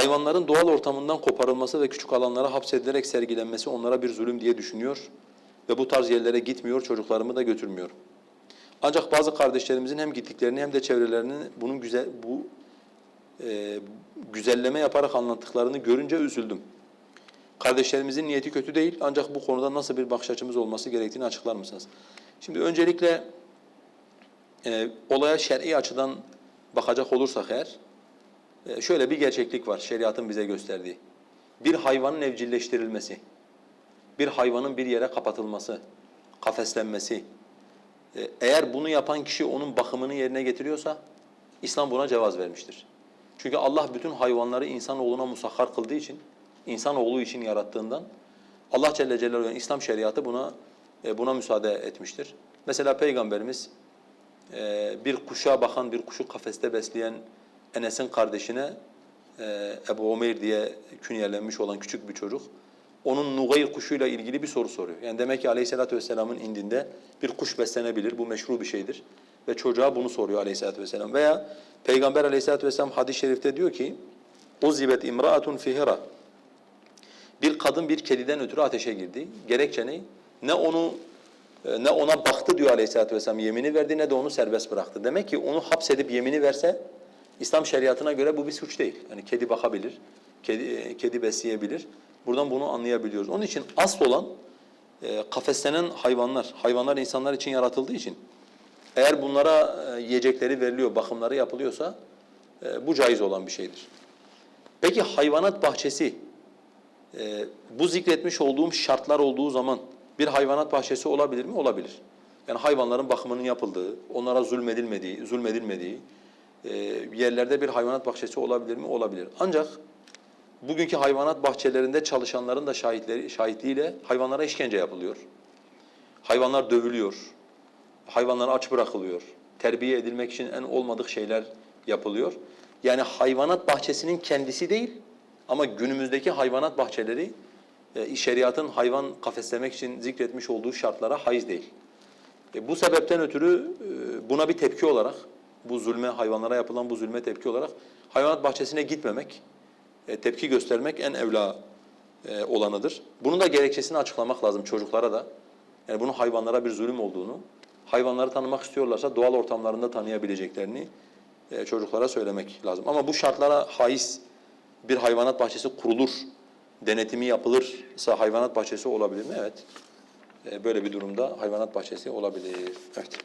hayvanların doğal ortamından koparılması ve küçük alanlara hapsedilerek sergilenmesi onlara bir zulüm diye düşünüyor ve bu tarz yerlere gitmiyor, çocuklarımı da götürmüyorum. Ancak bazı kardeşlerimizin hem gittiklerini hem de çevrelerini bunun güzel bu e, güzelleme yaparak anlattıklarını görünce üzüldüm. Kardeşlerimizin niyeti kötü değil ancak bu konuda nasıl bir bakış açımız olması gerektiğini açıklar mısınız? Şimdi öncelikle e, olaya şer'i açıdan bakacak olursak eğer, şöyle bir gerçeklik var şeriatın bize gösterdiği. Bir hayvanın evcilleştirilmesi, bir hayvanın bir yere kapatılması, kafeslenmesi, e, eğer bunu yapan kişi onun bakımını yerine getiriyorsa, İslam buna cevaz vermiştir. Çünkü Allah bütün hayvanları insanoğluna musahhar kıldığı için, insanoğlu için yarattığından, Allah Celle Celaluhu yani İslam şeriatı buna e, buna müsaade etmiştir. Mesela Peygamberimiz e, bir kuşa bakan, bir kuşu kafeste besleyen Enes'in kardeşine e, Ebu Umeyr diye künyelenmiş olan küçük bir çocuk, onun Nugayr kuşuyla ilgili bir soru soruyor. Yani demek ki Aleyhisselatü Vesselam'ın indinde bir kuş beslenebilir, bu meşru bir şeydir. Ve çocuğa bunu soruyor Aleyhisselatü Vesselam. Veya Peygamber Aleyhisselatü Vesselam hadis-i şerifte diyor ki, اُزِّبَتْ اِمْرَأَةٌ فِهِرَةٌ Bir kadın bir kediden ötürü ateşe girdi. Gerekçe ne? Ne onu e, ne ona baktı diyor Aleyhisselatü Vesselam yemini verdi ne de onu serbest bıraktı. Demek ki onu hapsedip yemini verse İslam şeriatına göre bu bir suç değil. Yani kedi bakabilir, kedi, e, kedi besleyebilir. Buradan bunu anlayabiliyoruz. Onun için asıl olan e, kafeslenen hayvanlar, hayvanlar insanlar için yaratıldığı için eğer bunlara e, yiyecekleri veriliyor, bakımları yapılıyorsa e, bu caiz olan bir şeydir. Peki hayvanat bahçesi e, bu zikretmiş olduğum şartlar olduğu zaman bir hayvanat bahçesi olabilir mi? Olabilir. Yani hayvanların bakımının yapıldığı, onlara zulmedilmediği, zulmedilmediği e, yerlerde bir hayvanat bahçesi olabilir mi? Olabilir. Ancak bugünkü hayvanat bahçelerinde çalışanların da şahitleri şahitliğiyle hayvanlara işkence yapılıyor. Hayvanlar dövülüyor. Hayvanlar aç bırakılıyor. Terbiye edilmek için en olmadık şeyler yapılıyor. Yani hayvanat bahçesinin kendisi değil ama günümüzdeki hayvanat bahçeleri e, şeriatın hayvan kafeslemek için zikretmiş olduğu şartlara haiz değil. E, bu sebepten ötürü e, buna bir tepki olarak, bu zulme, hayvanlara yapılan bu zulme tepki olarak hayvanat bahçesine gitmemek, e, tepki göstermek en evla e, olanıdır. Bunun da gerekçesini açıklamak lazım çocuklara da. Yani bunun hayvanlara bir zulüm olduğunu, hayvanları tanımak istiyorlarsa doğal ortamlarında tanıyabileceklerini e, çocuklara söylemek lazım. Ama bu şartlara haiz bir hayvanat bahçesi kurulur, denetimi yapılırsa hayvanat bahçesi olabilir mi? Evet. E, böyle bir durumda hayvanat bahçesi olabilir. Evet.